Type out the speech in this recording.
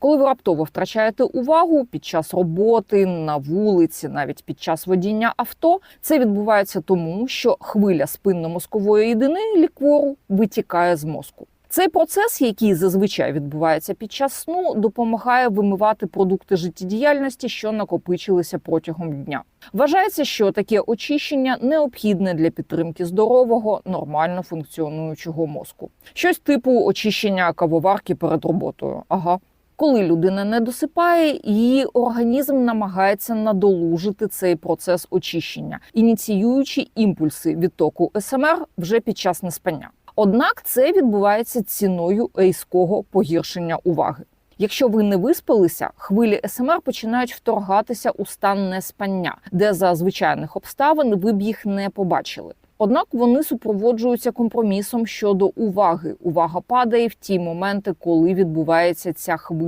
Коли ви раптово втрачаєте увагу під час роботи на вулиці, навіть під час водіння авто, це відбувається тому, що хвиля спинномозкової єдини ліквору витікає з мозку. Цей процес, який зазвичай відбувається під час сну, допомагає вимивати продукти життєдіяльності, що накопичилися протягом дня. Вважається, що таке очищення необхідне для підтримки здорового, нормально функціонуючого мозку. Щось типу очищення кавоварки перед роботою. Ага. Коли людина не досипає, її організм намагається надолужити цей процес очищення, ініціюючи імпульси відтоку СМР вже під час неспання. Однак це відбувається ціною різкого погіршення уваги. Якщо ви не виспалися, хвилі СМР починають вторгатися у стан неспання, де за звичайних обставин ви б їх не побачили. Однак вони супроводжуються компромісом щодо уваги. Увага падає в ті моменти, коли відбувається ця хвиля